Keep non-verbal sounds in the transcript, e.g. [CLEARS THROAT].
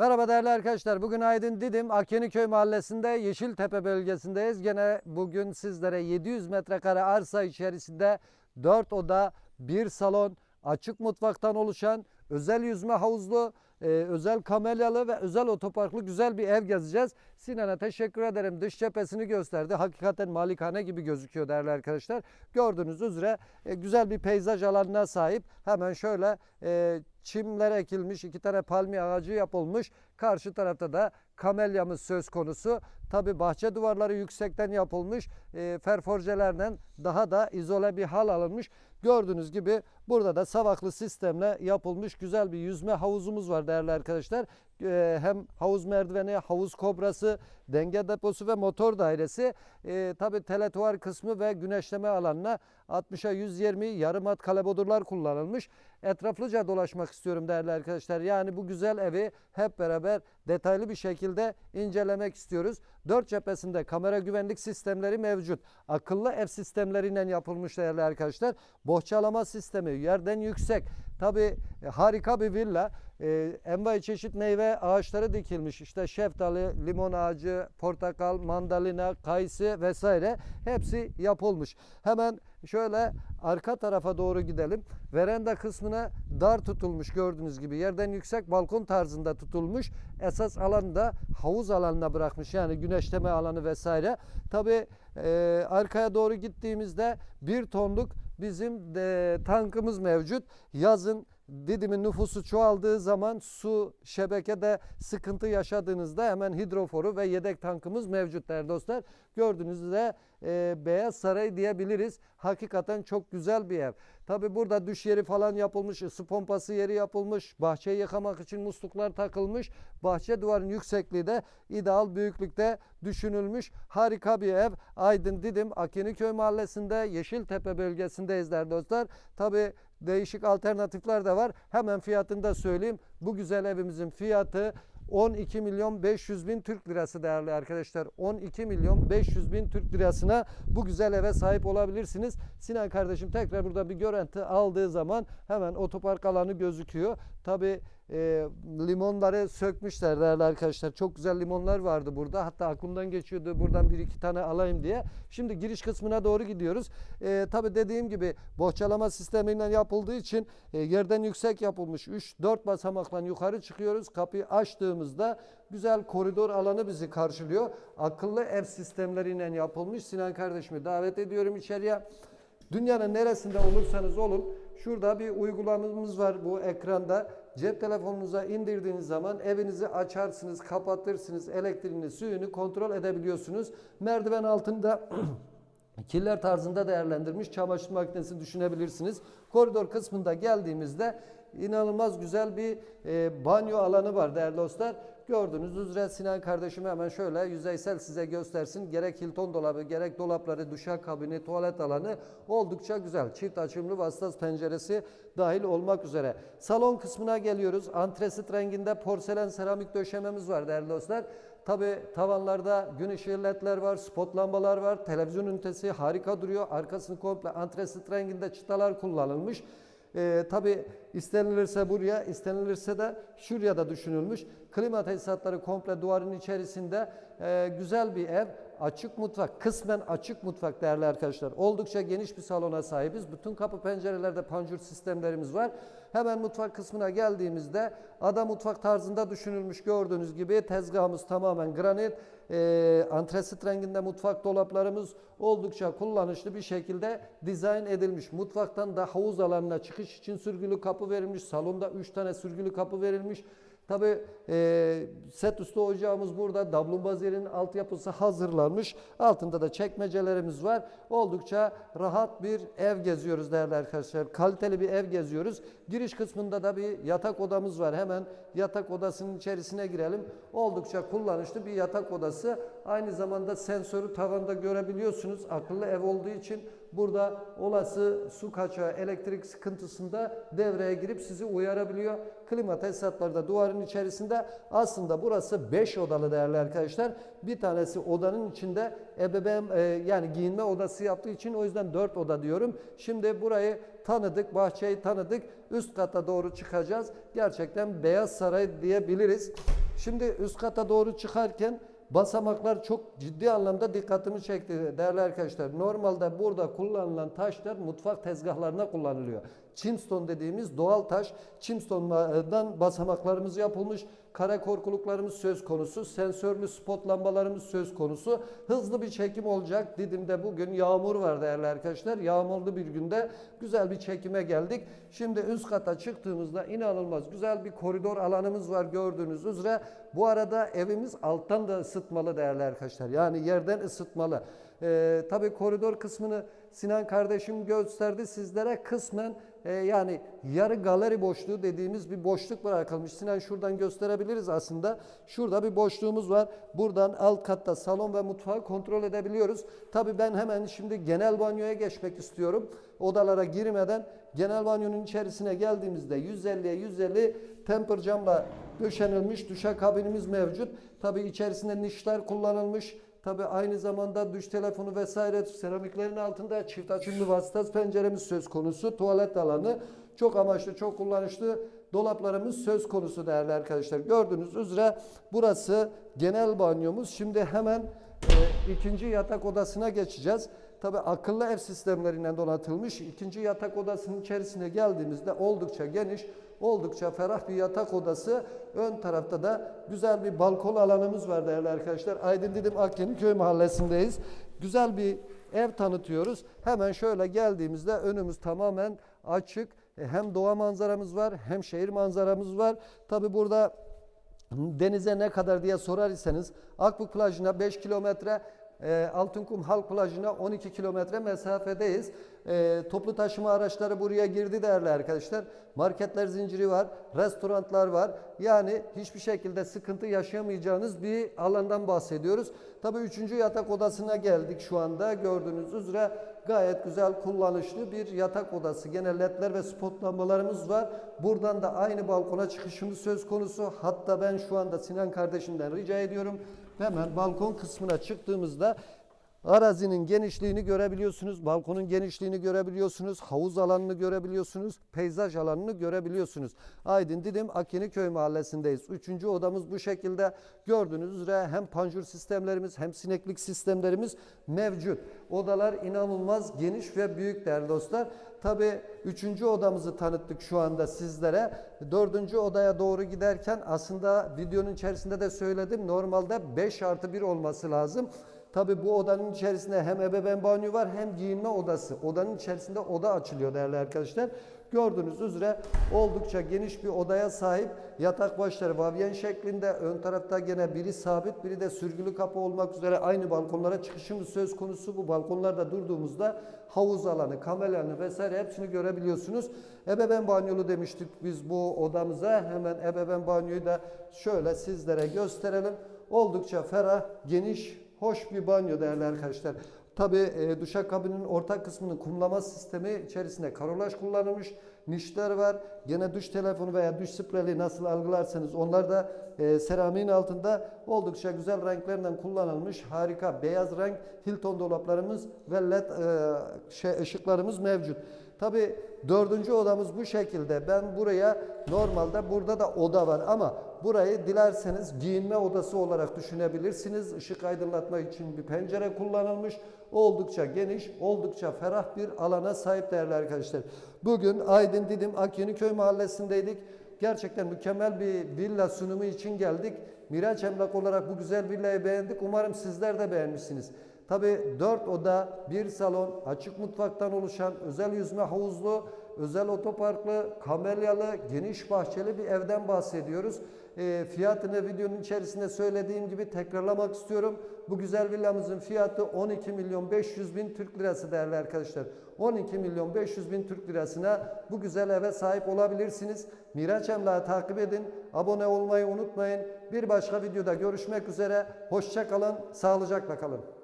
Merhaba değerli arkadaşlar. Bugün Aydın Didim Akyeniköy mahallesinde Yeşiltepe bölgesindeyiz. Gene bugün sizlere 700 metrekare arsa içerisinde 4 oda, 1 salon, açık mutfaktan oluşan özel yüzme havuzlu, e, özel kamelyalı ve özel otoparklı güzel bir ev gezeceğiz. Sinan'a teşekkür ederim. Dış cephesini gösterdi. Hakikaten malikane gibi gözüküyor değerli arkadaşlar. Gördüğünüz üzere e, güzel bir peyzaj alanına sahip. Hemen şöyle e, çimler ekilmiş, iki tane palmiye ağacı yapılmış. Karşı tarafta da kamelyamız söz konusu. Tabi bahçe duvarları yüksekten yapılmış. E, ferforjelerden daha da izole bir hal alınmış. Gördüğünüz gibi burada da savaklı sistemle yapılmış güzel bir yüzme havuzumuz var değerli arkadaşlar. E, hem havuz merdiveni, havuz kobrası, denge deposu ve motor dairesi. E, Tabi teletuvar kısmı ve güneşleme alanına 60'a 120 yarım at kalebodurlar kullanılmış. Etraflıca dolaşmak istiyorum değerli arkadaşlar. Yani bu güzel evi hep beraber detaylı bir şekilde incelemek istiyoruz. Dört cephesinde kamera güvenlik sistemleri mevcut. Akıllı ev sistemleriyle yapılmış değerli arkadaşlar. Bohçalama sistemi yerden yüksek. Tabi harika bir villa. E, envai çeşit meyve ağaçları dikilmiş. İşte şeftali, limon ağacı, portakal, mandalina, kayısı vesaire hepsi yapılmış. Hemen şöyle arka tarafa doğru gidelim. Veranda kısmına dar tutulmuş gördüğünüz gibi. Yerden yüksek balkon tarzında tutulmuş. Esas alanı da havuz alanına bırakmış. Yani güneşleme alanı vesaire. Tabi e, arkaya doğru gittiğimizde bir tonluk bizim de, tankımız mevcut. Yazın Didim'in nüfusu çoğaldığı zaman su şebekede sıkıntı yaşadığınızda hemen hidroforu ve yedek tankımız mevcut değerli dostlar. Gördüğünüz üzere e, Beyaz Saray diyebiliriz. Hakikaten çok güzel bir ev. Tabi burada düş yeri falan yapılmış, ısı pompası yeri yapılmış, bahçeyi yıkamak için musluklar takılmış. Bahçe duvarın yüksekliği de ideal büyüklükte düşünülmüş. Harika bir ev. Aydın Didim Akeniköy mahallesinde Yeşiltepe bölgesindeyiz değerli dostlar. Tabi değişik alternatifler de var. Hemen fiyatını da söyleyeyim. Bu güzel evimizin fiyatı 12 milyon 500 bin Türk lirası değerli arkadaşlar. 12 milyon 500 bin Türk lirasına bu güzel eve sahip olabilirsiniz. Sinan kardeşim tekrar burada bir görüntü aldığı zaman hemen otopark alanı gözüküyor. Tabi e, limonları sökmüşler değerli arkadaşlar. Çok güzel limonlar vardı burada. Hatta aklımdan geçiyordu buradan bir iki tane alayım diye. Şimdi giriş kısmına doğru gidiyoruz. E, Tabi dediğim gibi bohçalama sistemiyle yapıldığı için e, yerden yüksek yapılmış. 3-4 basamaktan yukarı çıkıyoruz. Kapıyı açtığımızda güzel koridor alanı bizi karşılıyor. Akıllı ev sistemleriyle yapılmış. Sinan kardeşimi davet ediyorum içeriye. Dünyanın neresinde olursanız olun şurada bir uygulamamız var bu ekranda. Cep telefonunuza indirdiğiniz zaman evinizi açarsınız, kapatırsınız, elektriğini, suyunu kontrol edebiliyorsunuz. Merdiven altında [CLEARS THROAT] Killer tarzında değerlendirmiş çamaşır makinesi düşünebilirsiniz. Koridor kısmında geldiğimizde inanılmaz güzel bir e, banyo alanı var değerli dostlar. Gördüğünüz üzere Sinan kardeşim hemen şöyle yüzeysel size göstersin. Gerek Hilton dolabı, gerek dolapları, duşakabini, tuvalet alanı oldukça güzel. Çift açımlı vasıtası penceresi dahil olmak üzere. Salon kısmına geliyoruz. Antresit renginde porselen seramik döşememiz var değerli dostlar. Tabi tavanlarda gün ışığı ledler var, spot lambalar var, televizyon ünitesi harika duruyor. Arkasını komple antresit renginde çıtalar kullanılmış. Ee, Tabi istenilirse buraya, istenilirse de şuraya da düşünülmüş. Klima tesisatları komple duvarın içerisinde e, güzel bir ev. Açık mutfak, kısmen açık mutfak değerli arkadaşlar. Oldukça geniş bir salona sahibiz. Bütün kapı pencerelerde panjur sistemlerimiz var. Hemen mutfak kısmına geldiğimizde ada mutfak tarzında düşünülmüş gördüğünüz gibi tezgahımız tamamen granit. E, antresit renginde mutfak dolaplarımız oldukça kullanışlı bir şekilde dizayn edilmiş. Mutfaktan da havuz alanına çıkış için sürgülü kapı verilmiş. Salonda 3 tane sürgülü kapı verilmiş. Tabi e, set üstü ocağımız burada. Dablumbaz yerinin altyapısı hazırlanmış. Altında da çekmecelerimiz var. Oldukça rahat bir ev geziyoruz değerli arkadaşlar. Kaliteli bir ev geziyoruz. Giriş kısmında da bir yatak odamız var. Hemen yatak odasının içerisine girelim. Oldukça kullanışlı bir yatak odası. Aynı zamanda sensörü tavanda görebiliyorsunuz. Akıllı ev olduğu için burada olası su kaçağı, elektrik sıkıntısında devreye girip sizi uyarabiliyor. Klima tesisatları da duvarın içerisinde. Aslında burası 5 odalı değerli arkadaşlar. Bir tanesi odanın içinde ebeveyn e, yani giyinme odası yaptığı için o yüzden 4 oda diyorum. Şimdi burayı tanıdık, bahçeyi tanıdık. Üst kata doğru çıkacağız. Gerçekten Beyaz Saray diyebiliriz. Şimdi üst kata doğru çıkarken basamaklar çok ciddi anlamda dikkatimi çekti değerli arkadaşlar. Normalde burada kullanılan taşlar mutfak tezgahlarına kullanılıyor. Chimstone dediğimiz doğal taş. Chimstone'dan basamaklarımız yapılmış. Kara korkuluklarımız söz konusu. Sensörlü spot lambalarımız söz konusu. Hızlı bir çekim olacak. Didim'de bugün yağmur var değerli arkadaşlar. Yağmurlu bir günde güzel bir çekime geldik. Şimdi üst kata çıktığımızda inanılmaz güzel bir koridor alanımız var gördüğünüz üzere. Bu arada evimiz alttan da ısıtmalı değerli arkadaşlar. Yani yerden ısıtmalı. Ee, tabii koridor kısmını Sinan kardeşim gösterdi sizlere kısmen e, yani yarı galeri boşluğu dediğimiz bir boşluk bırakılmış. Sinan şuradan gösterebiliriz aslında. Şurada bir boşluğumuz var. Buradan alt katta salon ve mutfağı kontrol edebiliyoruz. Tabii ben hemen şimdi genel banyoya geçmek istiyorum. Odalara girmeden genel banyonun içerisine geldiğimizde 150'ye 150 temper camla döşenilmiş duşakabinimiz mevcut. Tabii içerisinde nişler kullanılmış. Tabi aynı zamanda duş telefonu vesaire seramiklerin altında çift açımlı vasıtası penceremiz söz konusu. Tuvalet alanı çok amaçlı, çok kullanışlı dolaplarımız söz konusu değerli arkadaşlar. Gördüğünüz üzere burası genel banyomuz. Şimdi hemen e, ikinci yatak odasına geçeceğiz. Tabi akıllı ev sistemlerinden donatılmış. ikinci yatak odasının içerisine geldiğimizde oldukça geniş, oldukça ferah bir yatak odası. Ön tarafta da güzel bir balkon alanımız var değerli arkadaşlar. Aydın Didim Akyeniköy mahallesindeyiz. Güzel bir ev tanıtıyoruz. Hemen şöyle geldiğimizde önümüz tamamen açık. E, Hem doğa manzaramız var hem şehir manzaramız var. Tabi burada denize ne kadar diye sorar iseniz Akbük plajına 5 kilometre e, Altınkum Halk Plajı'na 12 kilometre mesafedeyiz. E, toplu taşıma araçları buraya girdi değerli arkadaşlar. Marketler zinciri var, restoranlar var. Yani hiçbir şekilde sıkıntı yaşayamayacağınız bir alandan bahsediyoruz. Tabii üçüncü yatak odasına geldik şu anda. Gördüğünüz üzere gayet güzel kullanışlı bir yatak odası. Gene ledler ve spot lambalarımız var. Buradan da aynı balkona çıkışımız söz konusu. Hatta ben şu anda Sinan kardeşimden rica ediyorum. Hemen balkon kısmına çıktığımızda arazinin genişliğini görebiliyorsunuz. Balkonun genişliğini görebiliyorsunuz. Havuz alanını görebiliyorsunuz. Peyzaj alanını görebiliyorsunuz. Aydın Didim Akiniköy mahallesindeyiz. Üçüncü odamız bu şekilde. Gördüğünüz üzere hem panjur sistemlerimiz hem sineklik sistemlerimiz mevcut. Odalar inanılmaz geniş ve büyük değerli dostlar. Tabi üçüncü odamızı tanıttık şu anda sizlere. Dördüncü odaya doğru giderken aslında videonun içerisinde de söyledim. Normalde 5 artı 1 olması lazım. Tabi bu odanın içerisinde hem ebeveyn banyo var hem giyinme odası. Odanın içerisinde oda açılıyor değerli arkadaşlar. Gördüğünüz üzere oldukça geniş bir odaya sahip. Yatak başları vavyen şeklinde. Ön tarafta gene biri sabit biri de sürgülü kapı olmak üzere aynı balkonlara çıkışımız söz konusu. Bu balkonlarda durduğumuzda havuz alanı, kamel vesaire hepsini görebiliyorsunuz. Ebeveyn banyolu demiştik biz bu odamıza. Hemen ebeveyn banyoyu da şöyle sizlere gösterelim. Oldukça ferah, geniş, hoş bir banyo değerli arkadaşlar. Tabi e, duşakabinin orta kısmının kumlama sistemi içerisinde karolaj kullanılmış. Nişler var. Gene duş telefonu veya duş spreli nasıl algılarsanız onlar da e, seramiğin altında oldukça güzel renklerinden kullanılmış. Harika beyaz renk Hilton dolaplarımız ve led e, şey, ışıklarımız mevcut. Tabi dördüncü odamız bu şekilde. Ben buraya normalde burada da oda var ama burayı dilerseniz giyinme odası olarak düşünebilirsiniz. Işık aydınlatma için bir pencere kullanılmış. Oldukça geniş, oldukça ferah bir alana sahip değerli arkadaşlar. Bugün Aydın Didim Akyeniköy mahallesindeydik. Gerçekten mükemmel bir villa sunumu için geldik. Miraç Emlak olarak bu güzel villayı beğendik. Umarım sizler de beğenmişsiniz. Tabi 4 oda, bir salon, açık mutfaktan oluşan özel yüzme havuzlu, özel otoparklı, kamelyalı, geniş bahçeli bir evden bahsediyoruz. E, fiyatını videonun içerisinde söylediğim gibi tekrarlamak istiyorum. Bu güzel villamızın fiyatı 12 milyon 500 bin Türk lirası değerli arkadaşlar. 12 milyon 500 bin Türk lirasına bu güzel eve sahip olabilirsiniz. Miraç Emlak'ı takip edin. Abone olmayı unutmayın. Bir başka videoda görüşmek üzere. Hoşça kalın, sağlıcakla kalın.